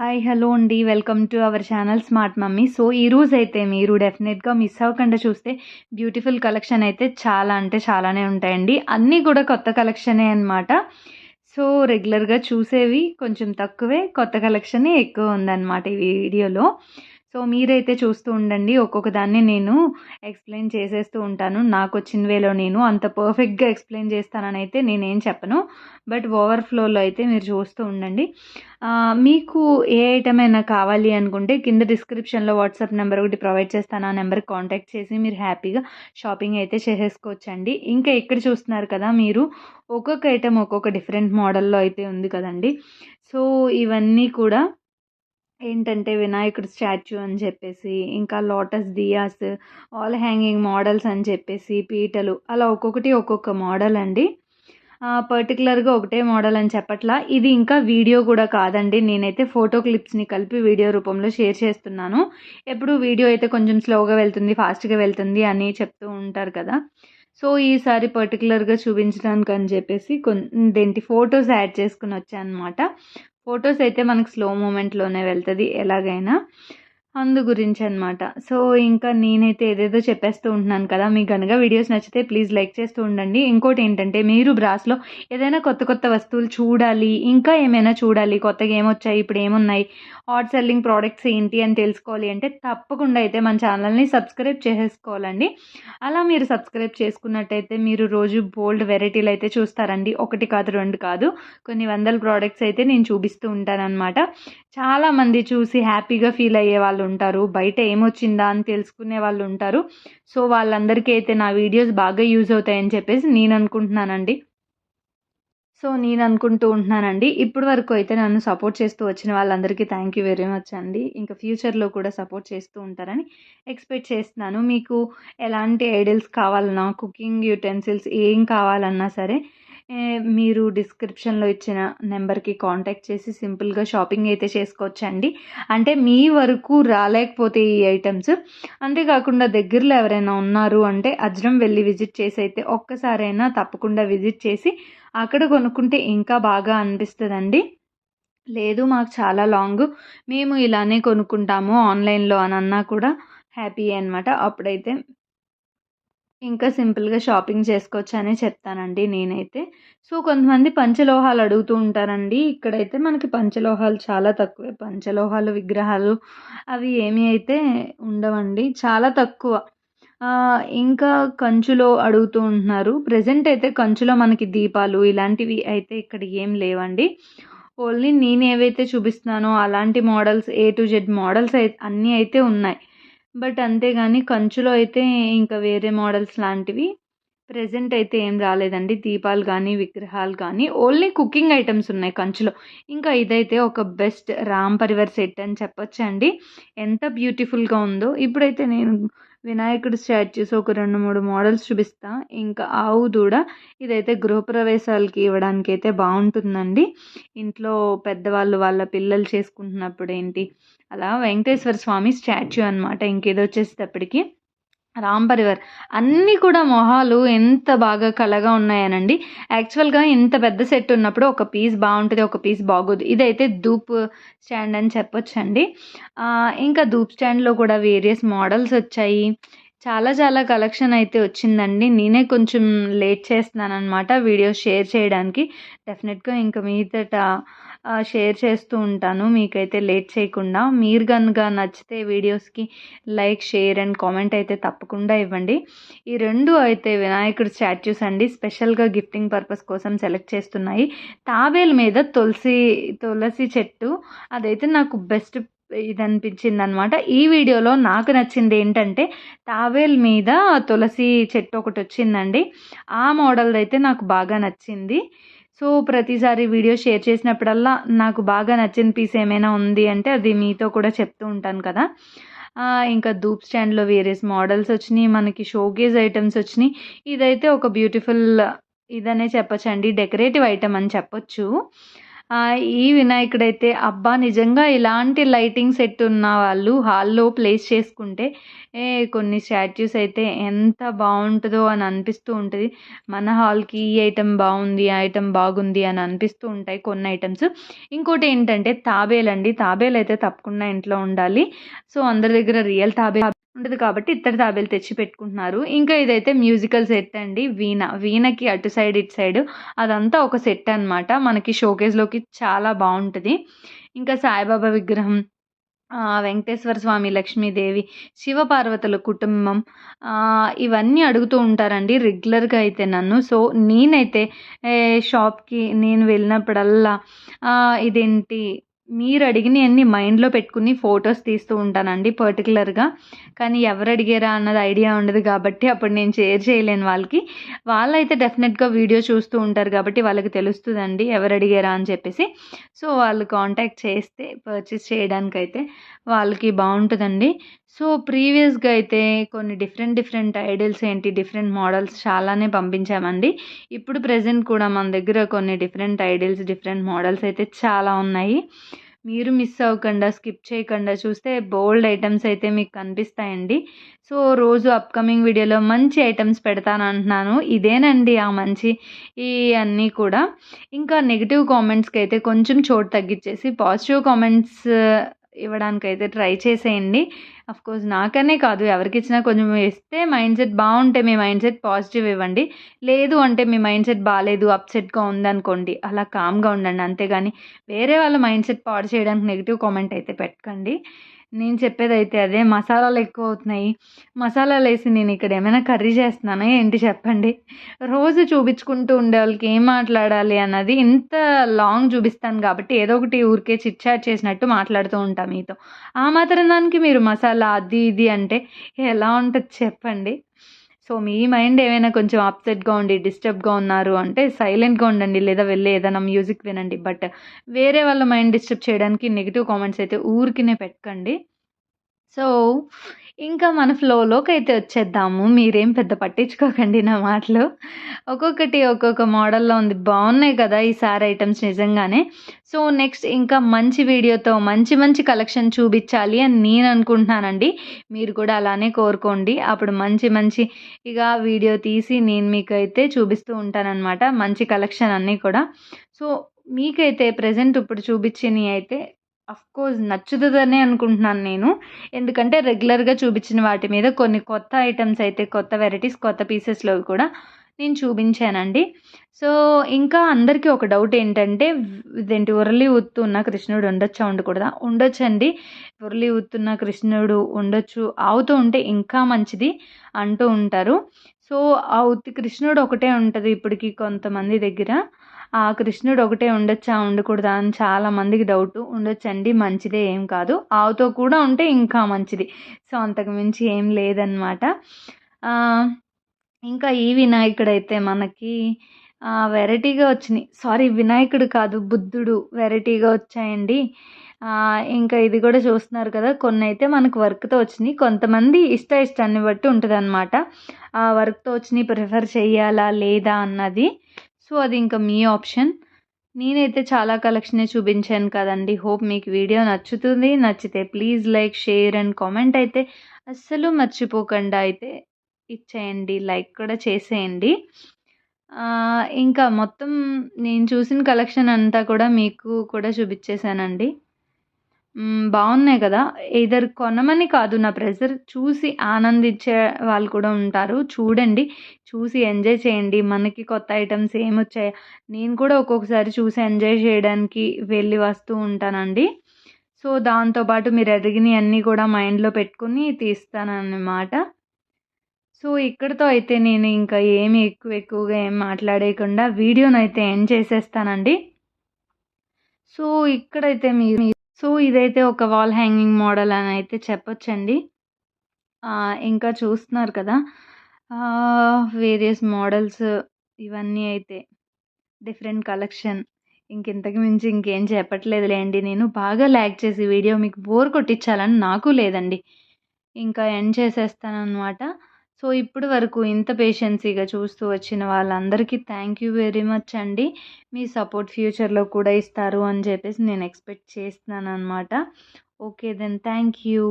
Hi hello అండి. Welcome to our channel smart mummy. So ఈరోజు అయితే మీరు డెఫినెట్గా మిస్ అవ్వకుండా చూస్తే బ్యూటిఫుల్ కలెక్షన్ అయితే చాలా అంటే చాలానే ఉంటాయండి. అన్నీ కూడా కొత్త కలెక్షనే అనమాట సో రెగ్యులర్గా చూసేవి కొంచెం తక్కువే కొత్త కలెక్షనే ఎక్కువ ఉందన్నమాట ఈ వీడియోలో. సో మీరైతే చూస్తూ ఉండండి. ఒక్కొక్క దాన్ని నేను ఎక్స్ప్లెయిన్ చేసేస్తూ ఉంటాను. నాకు వచ్చిన వేలో నేను అంత పర్ఫెక్ట్గా ఎక్స్ప్లెయిన్ చేస్తానని అయితే నేనేం చెప్పను. బట్ ఓవర్ఫ్లోలో అయితే మీరు చూస్తూ ఉండండి. మీకు ఏ ఐటమ్ అయినా కావాలి అనుకుంటే కింద డిస్క్రిప్షన్లో వాట్సాప్ నెంబర్ ఒకటి ప్రొవైడ్ చేస్తాను. ఆ నెంబర్కి కాంటాక్ట్ చేసి మీరు హ్యాపీగా షాపింగ్ అయితే చేసేసుకోవచ్చండి. ఇంకా ఇక్కడ చూస్తున్నారు కదా మీరు ఒక్కొక్క ఐటమ్ ఒక్కొక్క డిఫరెంట్ మోడల్లో అయితే ఉంది కదండి. సో ఇవన్నీ కూడా ఏంటంటే వినాయకుడు స్టాచ్యూ అని చెప్పేసి ఇంకా lotus diyas all hanging models అని చెప్పేసి పీటలు అలా ఒక్కొక్కటి ఒక్కొక్క మోడల్ అండి. పర్టికులర్గా ఒకటే మోడల్ అని చెప్పట్లా. ఇది ఇంకా వీడియో కూడా కాదండి. నేనైతే ఫోటో క్లిప్స్ని కలిపి వీడియో రూపంలో షేర్ చేస్తున్నాను. ఎప్పుడు వీడియో అయితే కొంచెం స్లోగా వెళ్తుంది ఫాస్ట్గా వెళ్తుంది అని చెప్తూ ఉంటారు కదా. సో ఈసారి పర్టికులర్గా చూపించడానికి అని చెప్పేసి కొందేంటి ఫొటోస్ యాడ్ చేసుకుని వచ్చాను అనమాట ఫొటోస్ అయితే మనకు స్లో మూమెంట్లోనే వెళ్తుంది ఎలాగైనా. అందు గురించి అనమాట సో ఇంకా నేనైతే ఏదేదో చెప్పేస్తూ ఉంటున్నాను కదా మీకు కనుక వీడియోస్ నచ్చితే ప్లీజ్ లైక్ చేస్తూ ఉండండి. ఇంకోటి ఏంటంటే మీరు బ్రాస్లో ఏదైనా కొత్త కొత్త వస్తువులు చూడాలి ఇంకా ఏమైనా చూడాలి కొత్తగా ఏమొచ్చాయి ఇప్పుడు ఏమున్నాయి హాట్ సెల్లింగ్ ప్రోడక్ట్స్ ఏంటి అని తెలుసుకోవాలి అంటే తప్పకుండా అయితే మన ఛానల్ని సబ్స్క్రైబ్ చేసేసుకోవాలండి అలా మీరు సబ్స్క్రైబ్ చేసుకున్నట్టయితే మీరు రోజు బోల్డ్ వెరైటీలు అయితే చూస్తారండి. ఒకటి కాదు రెండు కాదు కొన్ని వందల ప్రోడక్ట్స్ అయితే నేను చూపిస్తూ ఉంటానన్నమాట. చాలామంది చూసి హ్యాపీగా ఫీల్ అయ్యే వాళ్ళు వాళ్ళు ఉంటారు బయట ఏమొచ్చిందా అని తెలుసుకునే వాళ్ళు ఉంటారు సో వాళ్ళందరికీ అయితే నా వీడియోస్ బాగా యూజ్ అవుతాయని చెప్పేసి నేను అనుకుంటున్నానండి సో నేను అనుకుంటూ ఉంటున్నానండి. ఇప్పటి వరకు అయితే నన్ను సపోర్ట్ చేస్తూ వచ్చిన వాళ్ళందరికీ థ్యాంక్ యూ వెరీ మచ్ అండి. ఇంకా ఫ్యూచర్లో కూడా సపోర్ట్ చేస్తూ ఉంటారని ఎక్స్పెక్ట్ చేస్తున్నాను. మీకు ఎలాంటి ఐడియల్స్ కావాలన్నా కుకింగ్ యూటెన్సిల్స్ ఏం కావాలన్నా సరే మీరు డిస్క్రిప్షన్లో ఇచ్చిన నెంబర్కి కాంటాక్ట్ చేసి సింపుల్గా షాపింగ్ అయితే చేసుకోవచ్చండి. అంటే మీ వరకు రాలేకపోతే ఈ ఐటమ్స్ అంతేకాకుండా దగ్గరలో ఎవరైనా ఉన్నారు అంటే అజ్రం వెళ్ళి విజిట్ చేసి అయితే ఒక్కసారైనా తప్పకుండా విజిట్ చేసి అక్కడ కొనుక్కుంటే ఇంకా బాగా అనిపిస్తుందండి. లేదు మాకు చాలా లాంగ్ మేము ఇలానే కొనుక్కుంటాము ఆన్లైన్లో అని అన్నా కూడా హ్యాపీ అనమాట అప్పుడైతే ఇంకా సింపుల్గా షాపింగ్ చేసుకోవచ్చు అని చెప్తానండి నేనైతే. సో కొంతమంది పంచలోహాలు అడుగుతూ ఉంటారండి. ఇక్కడైతే మనకి పంచలోహాలు చాలా తక్కువే. పంచలోహాలు విగ్రహాలు అవి ఏమి అయితే ఉండవండి. చాలా తక్కువ. ఇంకా కంచులో అడుగుతూ ఉంటున్నారు. ప్రజెంట్ అయితే కంచులో మనకి దీపాలు ఇలాంటివి అయితే ఇక్కడ ఏం లేవండి. ఓన్లీ నేను ఏవైతే చూపిస్తున్నానో అలాంటి models A to Z models అయితే అన్నీ అయితే ఉన్నాయి. బట్ అంతేగాని కంచులో అయితే ఇంకా వేరే మోడల్స్ లాంటివి. ప్రజెంట్ అయితే ఏం రాలేదండి. దీపాలు కానీ విగ్రహాలు కానీ ఓన్లీ కుకింగ్ ఐటమ్స్ ఉన్నాయి కంచులో. ఇంకా ఇదైతే ఒక బెస్ట్ రామ్ పరివర్ సెట్ అని చెప్పొచ్చండి. ఎంత బ్యూటిఫుల్గా ఉందో. ఇప్పుడైతే నేను వినాయకుడు స్టాచ్యూస్ ఒక రెండు మూడు మోడల్స్ చూపిస్తా. ఇంకా ఆవు దూడ ఇదైతే గృహప్రవేశాలకి ఇవ్వడానికి అయితే బాగుంటుందండి. ఇంట్లో పెద్దవాళ్ళు వాళ్ళ పిల్లలు చేసుకుంటున్నప్పుడు ఏంటి అలా వెంకటేశ్వర స్వామి స్టాచ్యూ అనమాట ఇంకేదో వచ్చేసేటప్పటికి రాంపరివర్ అన్నీ కూడా మొహాలు ఎంత బాగా కళగా ఉన్నాయనండి. యాక్చువల్గా ఇంత పెద్ద సెట్ ఉన్నప్పుడు ఒక పీస్ బాగుంటుంది ఒక పీస్ బాగోదు. ఇదైతే ధూప్ స్టాండ్ అని చెప్పొచ్చండి. ఇంకా ధూప్ స్టాండ్లో కూడా వేరియస్ మోడల్స్ వచ్చాయి. చాలా చాలా కలెక్షన్ అయితే వచ్చిందండి. నేనే కొంచెం లేట్ చేస్తున్నాను అనమాట వీడియో షేర్ చేయడానికి. డెఫినెట్గా ఇంకా మిగతా షేర్ చేస్తూ ఉంటాను. మీకైతే లేట్ చేయకుండా. మీరు కనుక నచ్చితే వీడియోస్కి లైక్ షేర్ అండ్ కామెంట్ అయితే తప్పకుండా ఇవ్వండి. ఈ రెండు అయితే వినాయకుడి స్టాచ్యూస్ అండి. స్పెషల్గా గిఫ్టింగ్ పర్పస్ కోసం సెలెక్ట్ చేస్తున్నాయి. తాబేలు మీద తులసి తులసి చెట్టు. అదైతే నాకు బెస్ట్ ఇది అనిపించింది అనమాట ఈ వీడియోలో నాకు నచ్చింది ఏంటంటే తావేల్ మీద తులసి చెట్టు ఒకటి వచ్చిందండి. ఆ మోడల్ అయితే నాకు బాగా నచ్చింది. సో ప్రతిసారి వీడియో షేర్ చేసినప్పుడల్లా నాకు బాగా నచ్చిన పీస్ ఏమైనా ఉంది అంటే అది మీతో కూడా చెప్తూ ఉంటాను కదా. ఇంకా ధూప్ స్టాండ్లో వేరియస్ మోడల్స్ వచ్చినాయి మనకి షోకేజ్ ఐటమ్స్ వచ్చినాయి. ఇదైతే ఒక బ్యూటిఫుల్ ఇదనే చెప్పొచ్చండి డెకరేటివ్ ఐటమ్ అని చెప్పొచ్చు. ఈ వినాయకుడైతే అబ్బా నిజంగా ఇలాంటి లైటింగ్ సెట్ ఉన్న వాళ్ళు హాల్లో ప్లేస్ చేసుకుంటే కొన్ని స్టాచ్యూస్ అయితే ఎంత బాగుంటుందో అని అనిపిస్తూ ఉంటుంది. మన హాల్కి ఈ ఐటెం బాగుంది ఆ ఐటెం బాగుంది అని అనిపిస్తూ ఉంటాయి కొన్ని ఐటమ్స్ ఇంకోటి ఏంటంటే తాబేలు అండి. తాబేలు అయితే తప్పకుండా ఇంట్లో ఉండాలి. సో అందరి దగ్గర రియల్ తాబే ఉంటుంది కాబట్టి ఇత్తడి తాబేలు తెచ్చి పెట్టుకుంటున్నారు. ఇంకా ఇదైతే మ్యూజికల్ సెట్ అండి. వీణ వీణకి అటు సైడ్ ఇటు సైడ్ అదంతా ఒక సెట్ అనమాట మనకి షోకేస్లోకి చాలా బాగుంటుంది. ఇంకా సాయిబాబా విగ్రహం వెంకటేశ్వర స్వామి లక్ష్మీదేవి శివపార్వతుల కుటుంబం ఇవన్నీ అడుగుతూ ఉంటారండి రెగ్యులర్గా అయితే నన్ను. సో నేనైతే షాప్కి నేను వెళ్ళినప్పుడల్లా ఇదేంటి మీరు అడిగినవన్నీ మైండ్లో పెట్టుకుని ఫొటోస్ తీస్తూ ఉంటానండి పర్టికులర్గా కానీ ఎవరు అడిగారా అన్నది ఐడియా ఉండదు కాబట్టి అప్పుడు నేను షేర్ చేయలేను వాళ్ళకి. వాళ్ళైతే డెఫినెట్గా వీడియో చూస్తూ ఉంటారు కాబట్టి వాళ్ళకి తెలుస్తుందండి ఎవరు అడిగారా అని చెప్పేసి. సో వాళ్ళు కాంటాక్ట్ చేస్తే పర్చేస్ చేయడానికైతే వాళ్ళకి బాగుంటుందండి. సో ప్రీవియస్గా అయితే కొన్ని డిఫరెంట్ డిఫరెంట్ ఐడియల్స్ ఏంటి డిఫరెంట్ మోడల్స్ చాలానే పంపించామండి. ఇప్పుడు ప్రజెంట్ కూడా మన దగ్గర కొన్ని డిఫరెంట్ ఐడియల్స్ డిఫరెంట్ మోడల్స్ అయితే చాలా ఉన్నాయి. మీరు మిస్ అవ్వకుండా స్కిప్ చేయకుండా చూస్తే బోల్డ్ ఐటమ్స్ అయితే మీకు కనిపిస్తాయండి. సో రోజు అప్కమింగ్ వీడియోలో మంచి ఐటమ్స్ పెడతాను అంటున్నాను. ఇదేనండి ఆ మంచి ఈ అన్నీ కూడా. ఇంకా నెగిటివ్ కామెంట్స్కి అయితే కొంచెం చోటు తగ్గించేసి పాజిటివ్ కామెంట్స్ ఇవ్వడానికి అయితే ట్రై చేసేయండి. కోర్స్ నాకనే కాదు ఎవరికి ఇచ్చినా కొంచెం ఇస్తే మైండ్ సెట్ బాగుంటే మీ మైండ్ సెట్ పాజిటివ్ ఇవ్వండి. లేదు అంటే మీ మైండ్ సెట్ బాగాలేదు అప్సెట్గా ఉందనుకోండి అలా కామ్గా ఉండండి అంతేగాని వేరే వాళ్ళ మైండ్ సెట్ పాడు చేయడానికి నెగిటివ్ కామెంట్ అయితే పెట్టకండి. నేను చెప్పేది అయితే అదే. మసాలాలు ఎక్కువ అవుతున్నాయి మసాలాలు వేసి నేను ఇక్కడ ఏమైనా కర్రీ చేస్తున్నానా ఏంటి చెప్పండి? రోజు చూపించుకుంటూ ఉండే వాళ్ళకి ఏం మాట్లాడాలి అన్నది ఇంత లాంగ్ చూపిస్తాను కాబట్టి ఏదో ఒకటి ఊరికే చిట్చాట్ చేసినట్టు మాట్లాడుతూ ఉంటాను మీతో. ఆ మాత్రం దానికి మీరు మసాలా అది ఇది అంటే ఎలా ఉంటుంది చెప్పండి? సో మీ మైండ్ ఏమైనా కొంచెం అప్సెట్గా ఉండి డిస్టర్బ్గా ఉన్నారు అంటే సైలెంట్గా ఉండండి లేదా వెళ్ళి ఏదైనా మ్యూజిక్ వినండి. బట్ వేరే వాళ్ళ మైండ్ డిస్టర్బ్ చేయడానికి నెగిటివ్ కామెంట్స్ అయితే ఊరికినే పెట్టకండి. సో ఇంకా మన ఫ్లోలోకి అయితే వచ్చేద్దాము. మీరేం పెద్ద పట్టించుకోకండి నా మాటలు. ఒక్కొక్కటి ఒక్కొక్క మోడల్లో ఉంది. బాగున్నాయి కదా ఈ సారీ ఐటమ్స్ నిజంగానే. సో నెక్స్ట్ ఇంకా మంచి వీడియోతో మంచి మంచి కలెక్షన్ చూపించాలి అని నేను అనుకుంటున్నానండి. మీరు కూడా అలానే కోరుకోండి. అప్పుడు మంచి మంచి ఇక వీడియో తీసి నేను మీకు అయితే చూపిస్తూ ఉంటానన్నమాట. మంచి కలెక్షన్ అన్నీ కూడా. సో మీకైతే ప్రజెంట్ ఇప్పుడు చూపించినవి అయితే అఫ్కోర్స్ నచ్చుతుందనే అనుకుంటున్నాను నేను. ఎందుకంటే రెగ్యులర్గా చూపించిన వాటి మీద కొన్ని కొత్త ఐటమ్స్ అయితే కొత్త వెరైటీస్ కొత్త పీసెస్లో కూడా నేను చూపించానండి. సో ఇంకా అందరికీ ఒక డౌట్ ఏంటంటే ఇదేంటి ఉరలి ఉత్తున్న కృష్ణుడు ఉండొచ్చా ఉండకూడదా? ఉండొచ్చండి. ఉరలి ఉత్తున్న కృష్ణుడు ఉండొచ్చు ఆవుతూ ఉంటే ఇంకా మంచిది అంటూ ఉంటారు. సో ఆ ఉత్తి కృష్ణుడు ఒకటే ఉంటుంది ఇప్పటికి కొంతమంది దగ్గర. ఆ కృష్ణుడు ఒకటే ఉండొచ్చా? ఉండకూడదా? అని చాలా మందికి డౌట్ ఉండొచ్చండి మంచిదే ఏం కాదు. ఆవుతో కూడా ఉంటే ఇంకా మంచిది. సో అంతకు మించి ఏం లేదనమాట ఇంకా ఈ వినాయకుడు అయితే మనకి వెరైటీగా వచ్చినాయి. సారీ వినాయకుడు కాదు బుద్ధుడు వెరైటీగా వచ్చాయండి. ఇంకా ఇది కూడా చూస్తున్నారు కదా కొన్ని అయితే మనకు వర్క్తో వచ్చినాయి. కొంతమంది ఇష్ట ఇష్టాన్ని బట్టి ఉంటుంది అనమాట ఆ వర్క్తో వచ్చినాయి ప్రిఫర్ చేయాలా లేదా అన్నది. సో అది ఇంకా మీ ఆప్షన్. నేనైతే చాలా కలెక్షనే చూపించాను కదండి. హోప్ మీకు వీడియో నచ్చుతుంది. నచ్చితే please like share and comment అయితే అస్సలు మర్చిపోకుండా. అయితే ఇచ్చేయండి లైక్ కూడా చేసేయండి. ఇంకా మొత్తం నేను చూసిన కలెక్షన్ అంతా కూడా మీకు కూడా చూపించేశానండి. బాగున్నాయి కదా. ఇద్దరు కొనమని కాదు నా ప్రెజర్. చూసి ఆనందించే వాళ్ళు కూడా ఉంటారు. చూడండి చూసి ఎంజాయ్ చేయండి. మనకి కొత్త ఐటమ్స్ ఏమొచ్చాయి నేను కూడా ఒక్కొక్కసారి చూసి ఎంజాయ్ చేయడానికి వెళ్ళి వస్తూ ఉంటానండి. సో దాంతోపాటు మీరు అడిగినవన్నీ కూడా మైండ్లో పెట్టుకుని తీస్తానన్నమాట. సో ఇక్కడితో అయితే నేను ఇంకా ఏమి ఎక్కువ ఎక్కువగా ఏం మాట్లాడేయకుండా వీడియోని అయితే ఎండ్ చేసేస్తానండి. సో ఇక్కడైతే మీరు సో ఇదైతే ఒక వాల్ హ్యాంగింగ్ మోడల్ అని అయితే చెప్పొచ్చండి. ఇంకా చూస్తున్నారు కదా వేరియస్ మోడల్స్ ఇవన్నీ అయితే డిఫరెంట్ కలెక్షన్. ఇంకెంతకు మించి ఇంకేం చెప్పట్లేదులేండి. నేను బాగా ల్యాక్ చేసి వీడియో మీకు బోర్ కొట్టించాలని నాకు లేదండి. ఇంకా ఎండ్ చేసేస్తాను అనమాట సో ఇప్పటి వరకు ఇంత పేషెన్సీగా చూస్తూ వచ్చిన వాళ్ళందరికీ థ్యాంక్ యూ వెరీ మచ్ అండి. మీ సపోర్ట్ ఫ్యూచర్లో కూడా ఇస్తారు అని చెప్పేసి నేను ఎక్స్పెక్ట్ చేస్తున్నాను అనమాట ఓకే దెన్ థ్యాంక్ యూ